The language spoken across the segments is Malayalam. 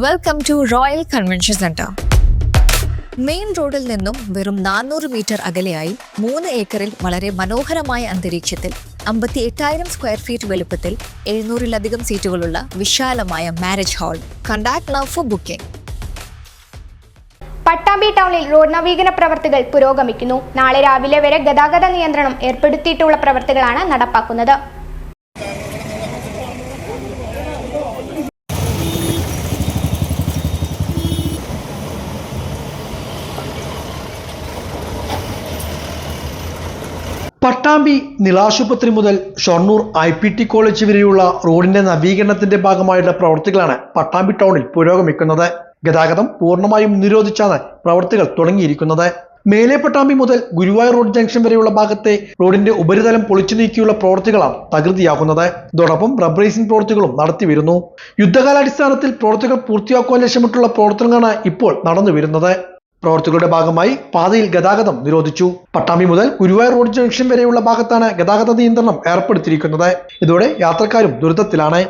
Welcome to royal convention centre main റോഡിൽ നിന്നും വെറും നാനൂറ് മീറ്റർ അകലെയായി മൂന്ന് ഏക്കറിൽ വളരെ മനോഹരമായ അന്തരീക്ഷത്തിൽ അമ്പത്തി എട്ടായിരം സ്ക്വയർ ഫീറ്റ് വലുപ്പത്തിൽ എഴുന്നൂറിലധികം സീറ്റുകളുള്ള വിശാലമായ marriage hall contact now for booking Pattambi ടൗണിൽ റോഡ് നവീകരണ പ്രവർത്തികൾ പുരോഗമിക്കുന്നു. നാളെ രാവിലെ വരെ ഗതാഗത നിയന്ത്രണം ഏർപ്പെടുത്തിയിട്ടുള്ള പ്രവർത്തികളാണ് നടപ്പാക്കുന്നത്. പട്ടാമ്പി നിലാശുപത്രി മുതൽ Shoranur I P T college വരെയുള്ള റോഡിന്റെ നവീകരണത്തിന്റെ ഭാഗമായുള്ള പ്രവർത്തികളാണ് പട്ടാമ്പി ടൗണിൽ പുരോഗമിക്കുന്നത്. ഗതാഗതം പൂർണമായും നിരോധിച്ചാണ് പ്രവർത്തികൾ തുടങ്ങിയിരിക്കുന്നത്. മേലെ പട്ടാമ്പി മുതൽ ഗുരുവായൂർ റോഡ് ജംഗ്ഷൻ വരെയുള്ള ഭാഗത്തെ റോഡിന്റെ ഉപരിതലം പൊളിച്ചു നീക്കിയുള്ള പ്രവർത്തികളാണ് തകൃതിയാക്കുന്നത് ഇതോടൊപ്പം റബ്ബറൈസിംഗ് പ്രവർത്തികളും നടത്തിവരുന്നു. യുദ്ധകാലാടിസ്ഥാനത്തിൽ പ്രവർത്തികൾ പൂർത്തിയാക്കുവാൻ ലക്ഷ്യമിട്ടുള്ള പ്രവർത്തനങ്ങളാണ് ഇപ്പോൾ നടന്നു വരുന്നത് പ്രവർത്തികളുടെ ഭാഗമായി പാതയിൽ ഗതാഗതം നിരോധിച്ചു. പട്ടാമ്പി മുതൽ ഗുരുവായൂർ റോഡ് ജംഗ്ഷൻ വരെയുള്ള ഭാഗത്താണ് ഗതാഗത നിയന്ത്രണം ഏർപ്പെടുത്തിയിരിക്കുന്നത്. ഇതോടെ യാത്രക്കാരും ദുരിതത്തിലാണ്.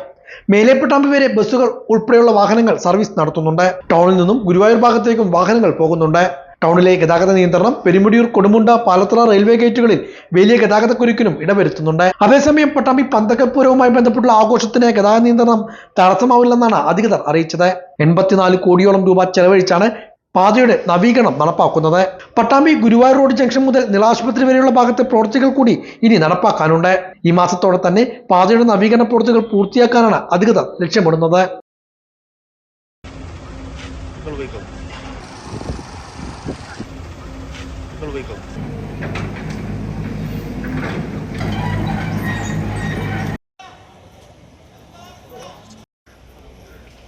മേലെ പട്ടാമ്പി വരെ ബസ്സുകൾ ഉൾപ്പെടെയുള്ള വാഹനങ്ങൾ സർവീസ് നടത്തുന്നുണ്ട്. ടൗണിൽ നിന്നും ഗുരുവായൂർ ഭാഗത്തേക്കും വാഹനങ്ങൾ പോകുന്നുണ്ട്. ടൗണിലെ ഗതാഗത നിയന്ത്രണം പെരുമുടിയൂർ കൊടുമുണ്ട പാലത്തറ റെയിൽവേ ഗേറ്റുകളിൽ വലിയ ഗതാഗത കുരുക്കിനും ഇടവരുത്തുന്നുണ്ട്. അതേസമയം പട്ടാമ്പി പന്തക്കപ്പൂരവുമായി ബന്ധപ്പെട്ടുള്ള ആഘോഷത്തിന് ഗതാഗത നിയന്ത്രണം തടസ്സമാവില്ലെന്നാണ് അധികൃതർ അറിയിച്ചത്. എൺപത്തിനാല് കോടിയോളം രൂപ ചെലവഴിച്ചാണ് പാതയുടെ നവീകരണം നടപ്പാക്കുന്നത്. പട്ടാമ്പി ഗുരുവായൂർ റോഡ് ജംഗ്ഷൻ മുതൽ നിലാശുപത്രി വരെയുള്ള ഭാഗത്തെ പ്രവൃത്തികൾ കൂടി ഇനി നടപ്പാക്കാനുണ്ട്. ഈ മാസത്തോടെ തന്നെ പാതയുടെ നവീകരണ പ്രവൃത്തികൾ പൂർത്തിയാക്കാനാണ് അധികൃതർ ലക്ഷ്യമിടുന്നത്.